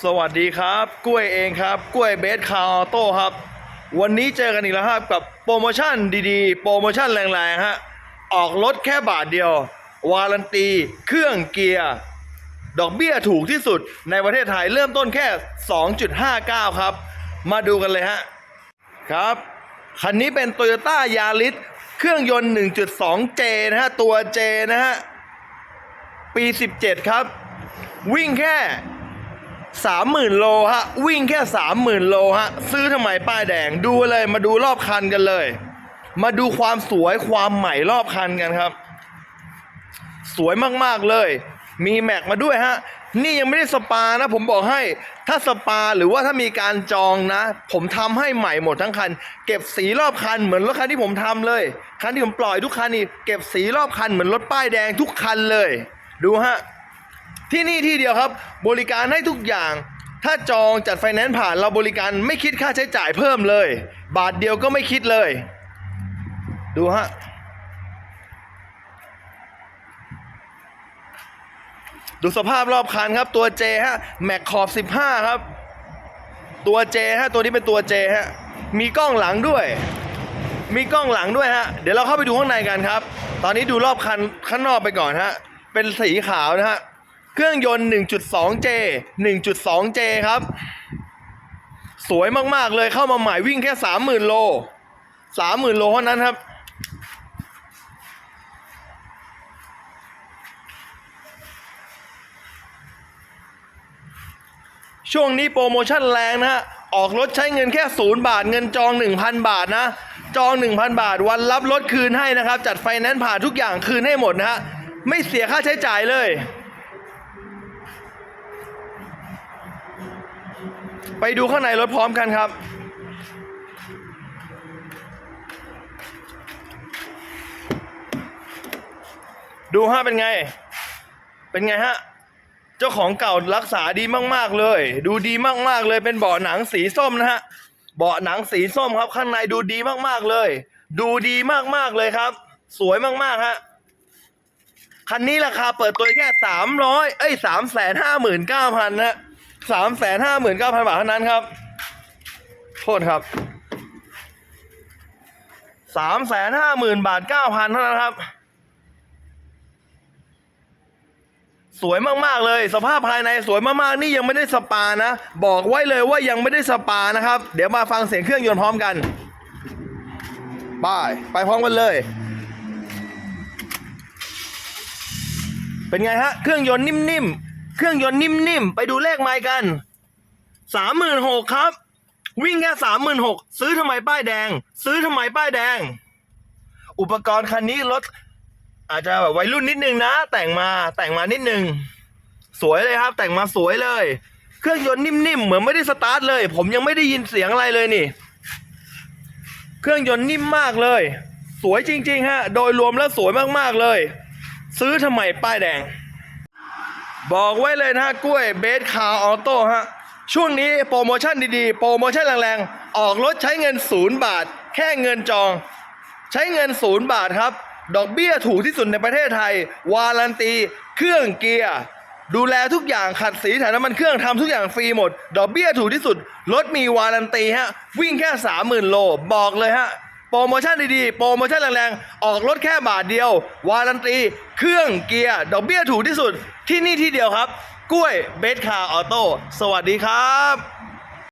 สวัสดีครับ กล้วยเองครับ กล้วยเบสคาร์ออโต้ครับ วันนี้เจอกันอีกแล้วครับกับโปรโมชั่นดีๆ โปรโมชั่นแรงๆฮะ ออกรถแค่บาทเดียว วารันตี เครื่องเกียร์ ดอกเบี้ยถูกที่สุดในประเทศไทยเริ่มต้นแค่ 2.59 ครับ มาดูกันเลยฮะ ครับ คันนี้เป็น Toyota Yaris เครื่องยนต์ 1.2J นะฮะ ตัว J นะฮะ ปี 17 ครับ วิ่งแค่ 30,000 โลฮะ วิ่งแค่ 30,000 โลฮะ ซื้อทำไมป้ายแดงดูเลยมาดูรอบคันกันเลย มาดูความสวยความใหม่รอบคันกันครับ สวยมากๆเลย มีแม็กมาด้วยฮะ นี่ยังไม่ได้สปานะ ผมบอกให้ ถ้าสปาหรือว่าถ้ามีการจองนะ ผมทำให้ใหม่หมดทั้งคัน เก็บสีรอบคันเหมือนรถคันที่ผมทำเลย คันที่ผมปล่อยทุกคันนี่เก็บสีรอบคันเหมือนรถป้ายแดงทุกคันเลย ดูฮะ ที่นี่ที่เดียวครับ บริการให้ทุกอย่าง ถ้าจองจัดไฟแนนซ์ผ่านเราบริการไม่คิดค่าใช้จ่ายเพิ่มเลย บาทเดียวก็ไม่คิดเลย ดูฮะดูสภาพรอบคันครับตัว J ฮะแม็กขอบ 15 ครับ ตัว J ฮะตัวนี้เป็นตัว J ฮะมีกล้องหลังด้วย มีกล้องหลังด้วยฮะเดี๋ยวเราเข้าไปดูข้างในกันครับ ตอนนี้ดูรอบคันข้างนอกไปก่อนฮะเป็นสีขาวนะฮะ เครื่องยนต์ 1.2J 1.2J ครับ สวยมาก ๆ เลยเข้ามาใหม่วิ่งแค่ 30,000 โล 30,000 โลเท่านั้นครับ ช่วงนี้โปรโมชั่นแรงนะฮะ ออกรถใช้เงินแค่ศูนย์บาท เงินจอง 1,000 บาทนะ จอง 1,000 บาท วันรับรถคืนให้นะครับ จัดไฟแนนซ์ผ่านทุกอย่างคืนให้หมดนะฮะ ไม่เสียค่าใช้จ่ายเลย ไปดูข้างในรถพร้อมกันครับ ดูฮะเป็นไง เป็นไงฮะ เจ้าของเก่ารักษาดีมาก ๆ เลย ดูดีมาก ๆ เลย เป็นเบาะหนังสีส้มนะฮะ เบาะหนังสีส้มครับ ข้างในดูดีมาก ๆ เลย ดูดีมาก ๆ เลยครับ สวยมาก ๆ ฮะคันนี้ราคาเปิดตัวแค่สามร้อยเอ้ยสามแสนห้าหมื่นเก้าพันฮะ สามแสนห้าหมื่นเก้าพันบาทเท่านั้นครับโทษครับสามแสนห้าหมื่นบาทเก้าพันเท่านั้นครับ สวยมาก ๆ เลย สภาพภายในสวยมากๆ นี่ยังไม่ได้สปานะ บอกไว้เลยว่ายังไม่ได้สปานะครับ เดี๋ยวมาฟังเสียงเครื่องยนต์พร้อมกันไปไปพร้อมกันเลย เป็นไงฮะ เครื่องยนต์นิ่ม ๆ เครื่องยนต์นิ่มๆ ไปดูเลขไมล์กันสามหมื่นหกครับ วิ่งแค่สามหมื่นหกซื้อทำไมป้ายแดง ซื้อทำไมป้ายแดง อุปกรณ์คันนี้รถ อาจจะแบบวัยรุ่นนิดนึงนะ แต่งมาแต่งมานิดนึง สวยเลยครับ แต่งมาสวยเลย เครื่องยนต์นิ่มๆ เหมือนไม่ได้สตาร์ทเลย ผมยังไม่ได้ยินเสียงอะไรเลยนี่ เครื่องยนต์นิ่มมากเลย สวยจริง ๆ ฮะ โดยรวมแล้วสวยมากๆเลย ซื้อทำไมป้ายแดง บอกไว้เลยนะฮะกล้วยเบสคาร์ออโต้ฮะช่วงนี้โปรโมชั่นดีๆ โปรโมชั่นแรงๆ ออกรถใช้เงินศูนย์บาท แค่เงินจอง ใช้เงินศูนย์บาทครับ ดอกเบี้ยถูกที่สุดในประเทศไทย วารันตี เครื่องเกียร์ ดูแลทุกอย่างขัดสีถ่ายน้ำมันเครื่องทำทุกอย่างฟรีหมด ดอกเบี้ยถูกที่สุด รถมีวารันตีฮะ วิ่งแค่30,000โล บอกเลยฮะ โปรโมชั่นดีๆ โปรโมชั่นแรงๆ ออกรถแค่บาทเดียว วารันตี เครื่องเกียร์ ดอกเบี้ยถูกที่สุด ที่นี่ที่เดียวครับ กล้วยเบสคาออโต้ สวัสดีครับ